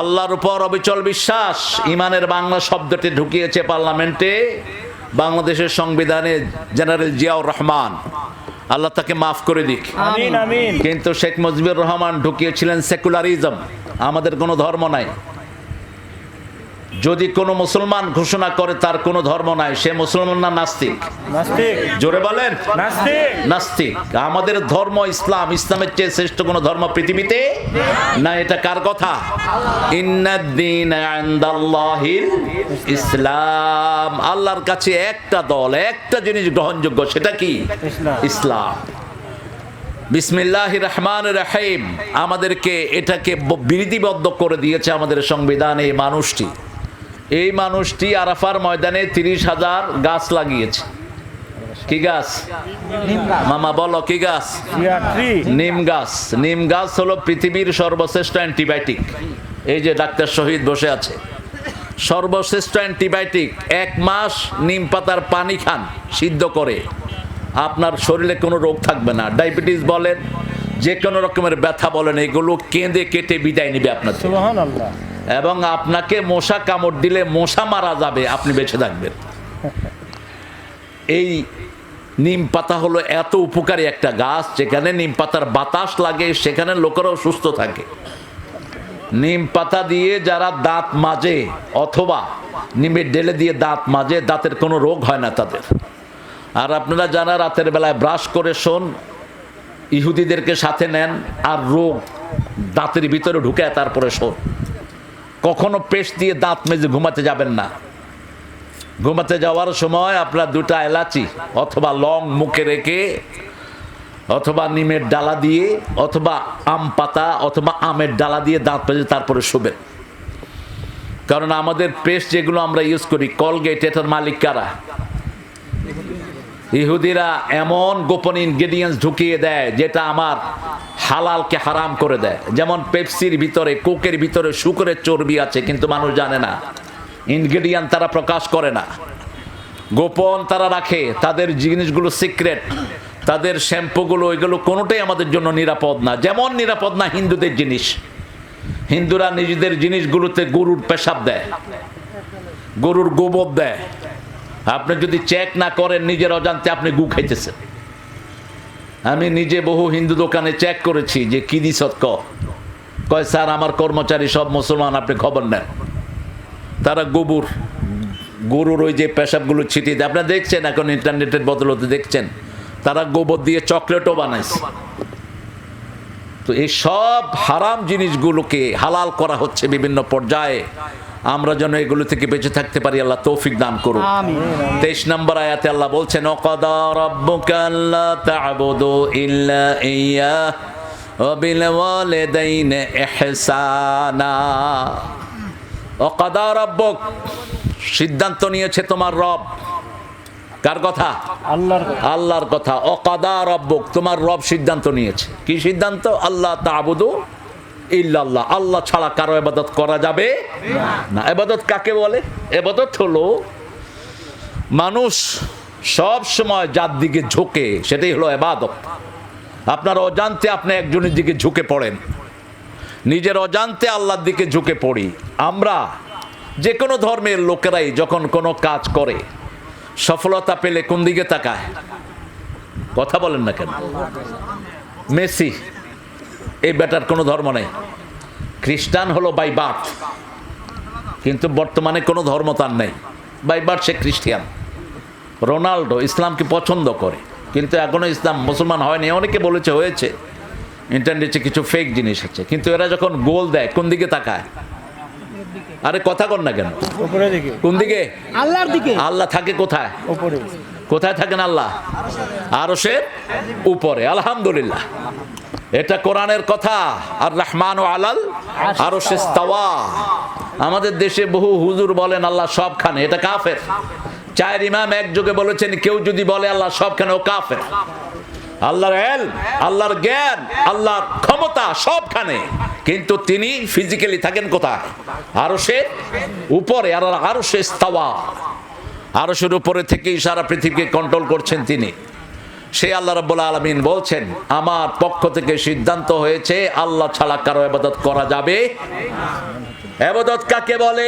আল্লাহর উপর অবিচল বিশ্বাস। ইমানের বাংলা শব্দটি ঢুকিয়েছে পার্লামেন্টে। বাংলাদেশের সংবিধানে জেনারেল জিয়াউর রহমান। আল্লাহ তাকে মাফ করে দিক। কিন্তু শেখ মুজিবুর রহমান ঢুকিয়েছিলেন সেকুলারিজম। আমাদের কোনো ধর্ম নাই। যদি কোনো মুসলমান ঘোষণা করে তার কোনো ধর্ম নাই সে মুসলমান না নাস্তিক? নাস্তিক। জোরে বলেন। নাস্তিক। নাস্তিক। আমাদের ধর্ম ইসলাম ইসলামের চেয়ে শ্রেষ্ঠ কোনো ধর্ম পৃথিবীতে না এটা কার কথা? ইসলাম। আল্লাহর কাছে একটা দল একটা জিনিস গ্রহণযোগ্য সেটা কি? ইসলাম। বিসমিল্লাহ রহমান রাহিম। আমাদেরকে এটাকে বিধিবদ্ধ করে দিয়েছে আমাদের সংবিধানে এই মানুষটি। এই মানুষটি আরাফার ময়দানে তিরিশ হাজার গাছ লাগিয়েছে। কি গাছ? মামা, বলো, কি গাছ? নিম গাছ। নিম গাছ হলো পৃথিবীর সর্বশ্রেষ্ঠ অ্যান্টিবায়োটিক। এই যে ডাক্তার শহীদ বসে আছে। সর্বশ্রেষ্ঠ অ্যান্টিবায়োটিক। এক মাস নিম পাতার পানি খান, সিদ্ধ করে। আপনার শরীরে কোনো রোগ থাকবে না। ডায়াবেটিস বলেন, যে কোনো রকমের ব্যথা বলেন, এগুলো কেঁদে কেটে বিদায় নেবে আপনার এবং আপনাকে মশা কামড় দিলে মশা মারা যাবে, আপনি বেঁচে থাকবেন। এই নিম পাতা হলো এত উপকারী একটা গাছ, যেখানে নিম পাতার বাতাস লাগে, সেখানে লোকেরাও সুস্থ থাকে। নিম পাতা দিয়ে যারা দাঁত মাজে, অথবা নিমের ডেলে দিয়ে দাঁত মাজে, দাঁতের কোনো রোগ হয় না তাদের। আর আপনারা যারা রাতের বেলায় ব্রাশ করে শোন, ইহুদিদেরকে সাথে নেন, আর রোগ দাঁতের ভিতরে ঢুকে তারপরে শোন। কখনো পেস্ট দিয়ে দাঁত মেজে ঘুমাতে যাবেন না। ঘুমাতে যাওয়ার সময় আপনার দুটা এলাচি, অথবা লং মুখে রেখে, অথবা নিমের ডালা দিয়ে, অথবা আম পাতা, অথবা আমের ডালা দিয়ে দাঁত মেজে তারপরে শোবেন। কারণ আমাদের পেস্ট যেগুলো আমরা ইউজ করি কলগেট এটার মালিক কারা? ইহুদিরা এমন গোপন ইনগ্রেডিয়েন্টস ঢুকিয়ে দেয়, যেটা আমার হালালকে হারাম করে দেয়। যেমন পেপসির ভিতরে, কোকের ভিতরে শুকরের চর্বি আছে, কিন্তু মানুষ জানে না। ইনগ্রেডিয়েন্ট তারা প্রকাশ করে না। গোপন তারা রাখে, তাদের জিনিসগুলো সিক্রেট তাদের শ্যাম্পুগুলো এগুলো কোনোটাই আমাদের জন্য নিরাপদ না। যেমন নিরাপদ না হিন্দুদের জিনিস। হিন্দুরা নিজেদের জিনিসগুলোতে গরুর পেশাব দেয়। গরুর গোবর দেয়। আপনি যদি চেক না করেন, নিজের অজান্তে আপনি গু খাইতেছেন। আমি নিজে বহু হিন্দু দোকানে চেক করেছি যে কি ক কয়, স্যার, আমার কর্মচারী সব মুসলমান, আপনি খবর নেন। তারা গোবর, গরুর ওই যে পেশাবগুলো ছিটিয়ে দেয়। আপনারা দেখছেন এখন ইন্টারনেটের বদলতে দেখছেন, তারা গোবর দিয়ে চকলেটও বানাইছে। তো এই সব হারাম জিনিসগুলোকে হালাল করা হচ্ছে বিভিন্ন পর্যায়ে। আমরা যেন এগুলো থেকে বেঁচে থাকতে পারি আল্লাহ তৌফিক দান করুন তেইশ নম্বর আয়াতে আল্লাহ বলছেন অকদা রাব্বুকা আল্লা তা'বুদু ইল্লা অকদা সিদ্ধান্ত নিয়েছে তোমার রব। কার কথা? আল্লাহর কথা। আল্লাহর কথা। অকাদা রব্বক তোমার রব সিদ্ধান্ত নিয়েছে। কি সিদ্ধান্ত? আল্লাহ তাবুদু ইল্লাল্লাহ, আল্লাহ ছাড়া কারও এবাদত করা যাবে না। এবাদত কাকে বলে? এবাদত হলো মানুষ সব সময় যার দিকে ঝুঁকে, সেটাই হলো এবাদত আপনার অজান্তে আপনি একজনের দিকে ঝুঁকে পড়েন। নিজের অজান্তে আল্লাহর দিকে ঝুঁকে পড়ি। আমরা যে কোনো ধর্মের লোকেরাই যখন কোনো কাজ করে, সফলতা পেলে কোন দিকে তাকায়? কথা বলেন না কেন? মেসি এই বেটার কোনো ধর্ম নেই। খ্রিস্টান হলো বাই বার্থ কিন্তু বর্তমানে কোনো ধর্ম তার নেই। বাই বার্থ সে খ্রিস্টিয়ান। রোনাল্ডো ইসলামকে পছন্দ করে। কিন্তু এখনও ইসলাম মুসলমান হয়নি। অনেকে বলেছে হয়েছে। ইন্টারনেটে কিছু ফেক জিনিস আছে। কিন্তু এরা যখন গোল দেয় কোন দিকে তাকায়? আরে কথা কর না কেন? উপরে কোন দিকে? আল্লাহর দিকে। আল্লাহ থাকে কোথায়? কোথায় থাকেন আল্লাহ? আরও সে উপরে। আলহামদুলিল্লাহ। এটা কোরআনের কথা। আর রহমান ও আলাল আরও সে আমাদের দেশে বহু হুজুর বলেন, আল্লাহ সবখানে এটা কাফের। চায়ের ইমাম একযোগে বলেছেন, কেউ যদি বলে, আল্লাহ সবখানে ও কাফের। আল্লাহর এল আল্লাহর জ্ঞান, আল্লাহর ক্ষমতা সবখানে কিন্তু তিনি ফিজিক্যালি থাকেন কোথায়? আরও সে উপরে, আর আরও সে স্তাওয়া আরশের উপরে থেকেই সারা পৃথিবীকে কন্ট্রোল করছেন তিনি। সে আল্লাহ রাব্বুল আলামিন বলছেন, আমার পক্ষ থেকে সিদ্ধান্ত হয়েছে, আল্লাহ ছাড়া কারও ইবাদত করা যাবে এবাদত কাকে বলে?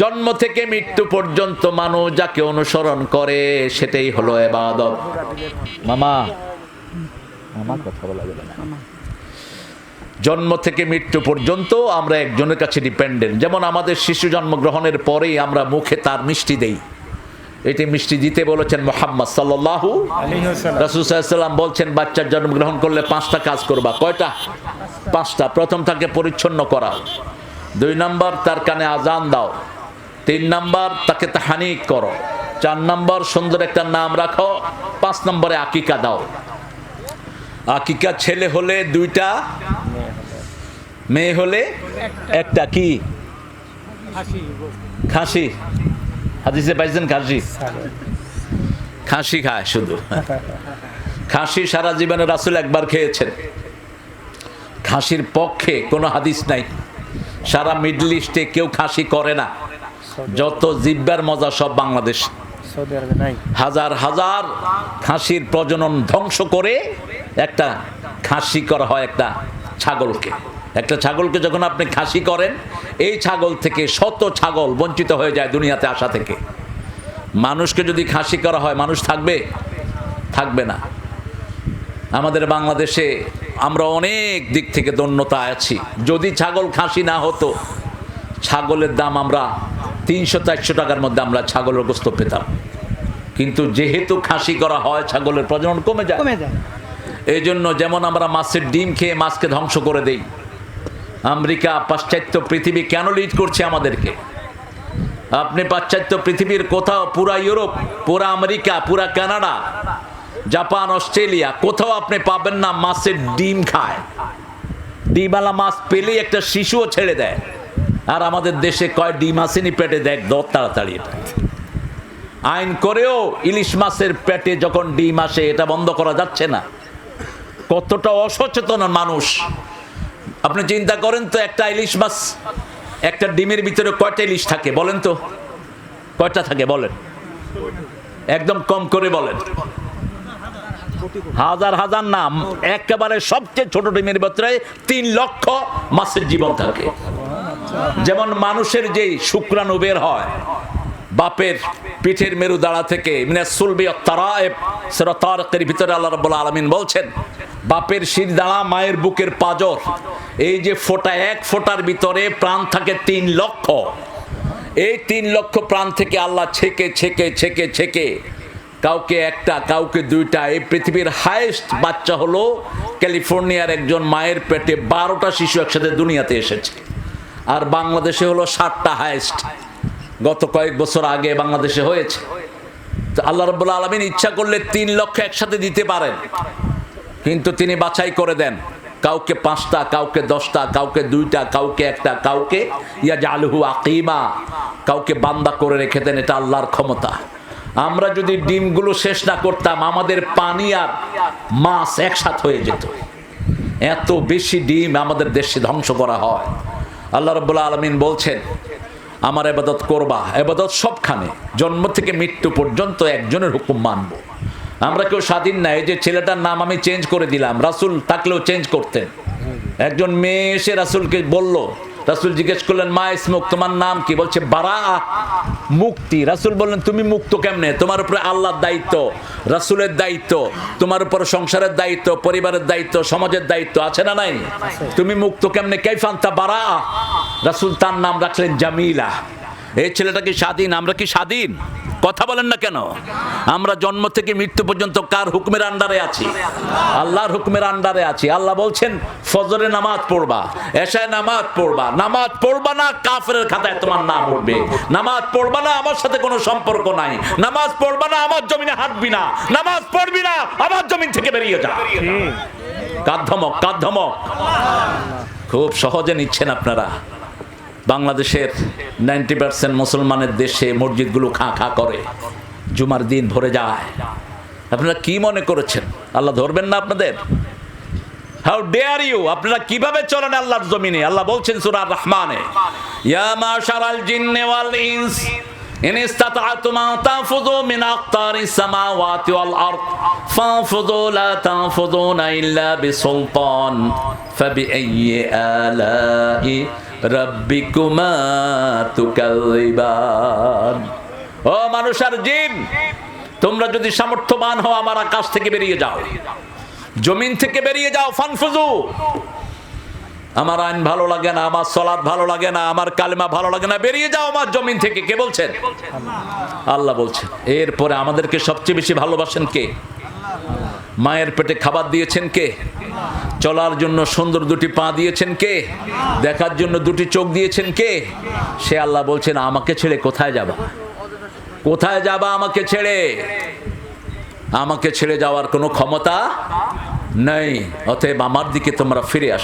জন্ম থেকে মৃত্যু পর্যন্ত মানুষ যাকে অনুসরণ করে, সেটাই হলো এবাদত মামা মামা কথা বলা যাবে না। জন্ম থেকে মৃত্যু পর্যন্ত আমরা একজনের কাছে ডিপেন্ডেন্ট যেমন আমাদের শিশু জন্মগ্রহণের পরেই আমরা মুখে তার মিষ্টি দেই। এটি মিষ্টি দিতে বলেছেন মোহাম্মদ ওয়াসাল্লাম। রাসুসাল্লাম বলছেন বাচ্চার জন্মগ্রহণ করলে পাঁচটা কাজ করবা। কয়টা? পাঁচটা। প্রথম তাকে পরিচ্ছন্ন করা। দুই নম্বর তার কানে আজান দাও। তিন নম্বর তাকে তাহানিক করো। চার নম্বর সুন্দর একটা নাম রাখো। পাঁচ নম্বরে আকিকা দাও। আকিকা ছেলে হলে দুইটা মেয়ে হলে একটা। কি? খাসি। হাদিসে পাইছেন খাসি? খাসি খায় শুধু। খাসি সারা জীবনে রাসুল একবার খেয়েছেন। খাসির পক্ষে কোনো হাদিস নাই। সারা মিডল ইস্টে কেউ খাসি করে না। যত জিব্বার মজা সব বাংলাদেশ। হাজার হাজার খাসির প্রজনন ধ্বংস করে একটা খাসি করা হয় একটা ছাগলকে। একটা ছাগলকে যখন আপনি খাসি করেন এই ছাগল থেকে শত ছাগল বঞ্চিত হয়ে যায় দুনিয়াতে আসা থেকে। মানুষকে যদি খাসি করা হয় মানুষ থাকবে? থাকবে না। আমাদের বাংলাদেশে আমরা অনেক দিক থেকে দন্যতা আছি। যদি ছাগল খাসি না হতো ছাগলের দাম আমরা তিনশো চারশো টাকার মধ্যে আমরা ছাগলের গোস্ত পেতাম। কিন্তু যেহেতু খাসি করা হয় ছাগলের প্রজনন কমে যায়। কমে যায়। এই জন্য যেমন আমরা মাছের ডিম খেয়ে মাছকে ধ্বংস করে দেই আমেরিকা পাশ্চাত্য পৃথিবী কেন লিড করছে আমাদেরকে? আপনি পাশ্চাত্য পৃথিবীর কোথাও, পুরা ইউরোপ, পুরা আমেরিকা, পুরা কানাডা, জাপান, অস্ট্রেলিয়া, কোথাও আপনি পাবেন না মাছের ডিম খায়। ডিমওয়ালা মাছ পেলেই একটা শিশুও ছেড়ে দেয়। আর আমাদের দেশে কয় ডিম আসেনি, পেটে দেখ দর তাড়াতাড়ি। আইন করেও ইলিশ মাছের পেটে যখন ডিম আসে, এটা বন্ধ করা যাচ্ছে না। কতটা অসচেতন মানুষ। আপনি চিন্তা করেন তো, একটা ইলিশ মাছ, একটা ডিমের ভিতরে কয়টা ইলিশ থাকে বলেন তো? কয়টা থাকে বলেন? একদম কম করে বলেন। হাজার হাজার নাম, একেবারে সবচেয়ে ছোট ডিমের ভিতরে তিন লক্ষ মাছের জীবন থাকে। যেমন মানুষের যেই শুক্রাণু বের হয়, বাপের পিঠের মেরু দাঁড়া থেকে, মিনাস সুলবি তারায়েব সেটা তারকের ভিতরে আল্লাহ রাব্বুল আলামিন বলছেন বাপের শির দাঁড়া, মায়ের বুকের পাজর। এই যে ফোঁটা, এক ফোঁটার ভিতরে প্রাণ থাকে তিন লক্ষ। এই তিন লক্ষ প্রাণ থেকে আল্লাহ ছেকে ছেকে ছেকে ছেকে কাউকে একটা, কাউকে দুইটা। এই পৃথিবীর হাইয়েস্ট বাচ্চা হলো ক্যালিফোর্নিয়ার একজন মায়ের পেটে বারোটা শিশু একসাথে দুনিয়াতে এসেছে। আর বাংলাদেশে হলো ষাটটা হাইয়েস্ট গত কয়েক বছর আগে বাংলাদেশে হয়েছে। তো আল্লাহ রব্বুল আলমিন ইচ্ছা করলে তিন লক্ষ একসাথে দিতে পারেন। কিন্তু তিনি বাছাই করে দেন। কাউকে পাঁচটা, কাউকে দশটা, কাউকে দুইটা, কাউকে একটা, কাউকে ইয়া জালহু আকিমা, কাউকে বান্দা করে রেখে দেন, এটা আল্লাহর ক্ষমতা। আমরা যদি ডিমগুলো শেষ না করতাম, আমাদের পানি আর মাছ একসাথ হয়ে যেত। এত বেশি ডিম আমাদের দেশে ধ্বংস করা হয়। আল্লাহ রব্বুল্লা আলমিন বলছেন, আমার এবাদত করবা। এবাদত সবখানে। জন্ম থেকে মৃত্যু পর্যন্ত একজনের হুকুম মানব। আমরা কেউ স্বাধীন নাই যে ছেলেটার নাম আমি চেঞ্জ করে দিলাম, রাসুল থাকলেও চেঞ্জ করতেন। একজন মেয়ে এসে রাসুলকে বলল, রাসুল জিজ্ঞেস করলেন, মা ইসমুক তোমার নাম কি? বলছে, বারা মুক্তি। রাসুল বললেন, তুমি মুক্ত কেমনে? তোমার উপরে আল্লাহর দায়িত্ব, রাসুলের দায়িত্ব, তোমার উপর সংসারের দায়িত্ব, পরিবারের দায়িত্ব, সমাজের দায়িত্ব আছে না নাই? তুমি মুক্ত কেমনে? কেফান্তা বারা? রাসুল তার নাম রাখলেন জামিলা। এই ছেলেটা কি স্বাধীন? আমরা কি স্বাধীন? কথা বলেন না কেন? আমরা জন্ম থেকে মৃত্যু পর্যন্ত কার হুকুমের আন্ডারে আছি? আল্লাহর হুকুমের আন্ডারে আছি। আল্লাহ বলছেন ফজরে নামাজ পড়বা এশায় নামাজ পড়বা। নামাজ পড়বা না কাফের খাতায় তোমার নাম উঠবে। নামাজ পড়বা না আমার সাথে কোনো সম্পর্ক নাই। নামাজ পড়বা না আমার জমিনে হাঁটবি না। নামাজ পড়বি না আমার জমিন থেকে বেরিয়ে যা। কাধ্যমক কাধ্যমক খুব সহজে নিচ্ছেন আপনারা। বাংলাদেশের নাইনটি পার্সেন্ট মুসলমানের দেশে মসজিদগুলো খা খা করে, জুমার দিন ভরে যায়। আপনারা কি মনে করেছেন? আল্লাহ ধরবেন না আপনাদের? হাউ ডেয়ার ইউ আপনারা কীভাবে চলেন আল্লাহর জমিনে? আল্লাহ বলছেন সূরা রহমানে ইয়া ওয়াল আরদ, ফানফুযু লা তানফুযুনা ইল্লা বিসুলতান ফাবিআইয়ি আলাই রাব্বিকুমা তুকাযিবান। ও মানুষ আর জিন, তোমরা যদি সামর্থ্যবান হও, আমার আকাশ থেকে বেরিয়ে যাও। জমিন থেকে বেরিয়ে যাও ফানফুজু আমার আইন ভালো লাগে না, আমার সলাদ ভালো লাগে না, আমার কালেমা ভালো লাগে না। বেরিয়ে যাও আমার জমিন থেকে, কে বলছেন? আল্লাহ বলছেন। এরপরে আমাদেরকে সবচেয়ে বেশি ভালোবাসেন কে? মায়ের পেটে খাবার দিয়েছেন কে? চলার জন্য সুন্দর দুটি পা দিয়েছেন কে? দেখার জন্য দুটি চোখ দিয়েছেন কে? সে আল্লাহ বলছেন, আমাকে ছেড়ে কোথায় যাবা? কোথায় যাবা আমাকে ছেড়ে? আমাকে ছেড়ে যাওয়ার কোনো ক্ষমতা নেই। অতএব আমার দিকে তোমরা ফিরে আস।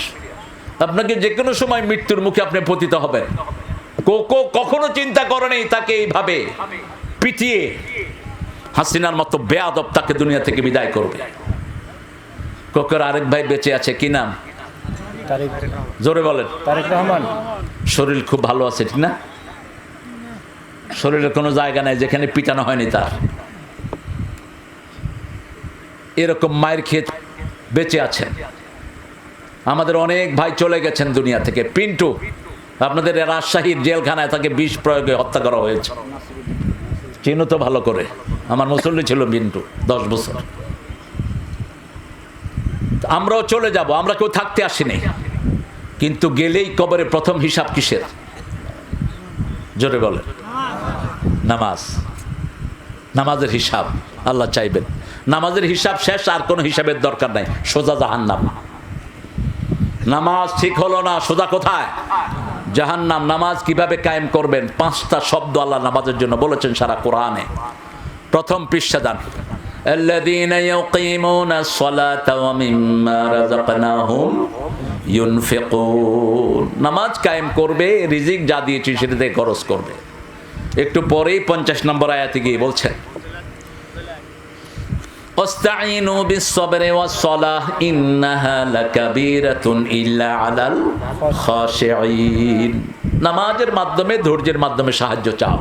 আপনাকে যে কোনো সময় মৃত্যুর মুখে আপনি পতিত হবেন। কোকো কখনো চিন্তা করেনি তাকে এইভাবে পিটিয়ে। হাসিনার মতো বেয়াদব তাকে দুনিয়া থেকে বিদায় করবে। কোকোর আরেক ভাই বেঁচে আছে কি নাম? জোরে বলেন। তারেক রহমান। শরীর খুব ভালো আছে ঠিক না? শরীরের কোনো জায়গা নাই যেখানে পিটানো হয়নি তার। এরকম মায়ের খেয়ে বেঁচে আছেন আমাদের অনেক ভাই চলে গেছেন দুনিয়া থেকে। পিন্টু আপনাদের রাজশাহীর জেলখানায় তাকে বিষ প্রয়োগে হত্যা করা হয়েছে। চিনো তো ভালো করে। আমার মুসল্লি ছিল পিন্টু দশ বছর। আমরাও চলে যাব, আমরা কেউ থাকতে আসিনি। কিন্তু গেলেই কবরে প্রথম হিসাব কিসের? জোরে বলেন। নামাজ। নামাজের হিসাব, আল্লাহ চাইবেন। নামাজের হিসাব শেষ, আর কোনো হিসাবের দরকার নাই। সোজা জাহান্নাম। নামাজ ঠিক হলো না, সোজা কোথায়? জাহান্নাম, নামাজ কীভাবে কায়েম করবেন? পাঁচটা শব্দ আল্লাহ নামাজের জন্য বলেছেন সারা কোরআনে। প্রথম পৃষ্ঠা দান الذين يقيمون الصلاة ومما رزقناهم ينفقون নামাজ কায়েম করবে রিজিক যা দিয়েছি সেটাতে খরচ করবে একটু পরেই পঞ্চাশ নম্বর আয়াতে গিয়ে বলছেন واستعينوا بالصبر والصلاة إنها لكبيرة إلا على الخاشعين নামাজের মাধ্যমে ধৈর্যের মাধ্যমে সাহায্য চাও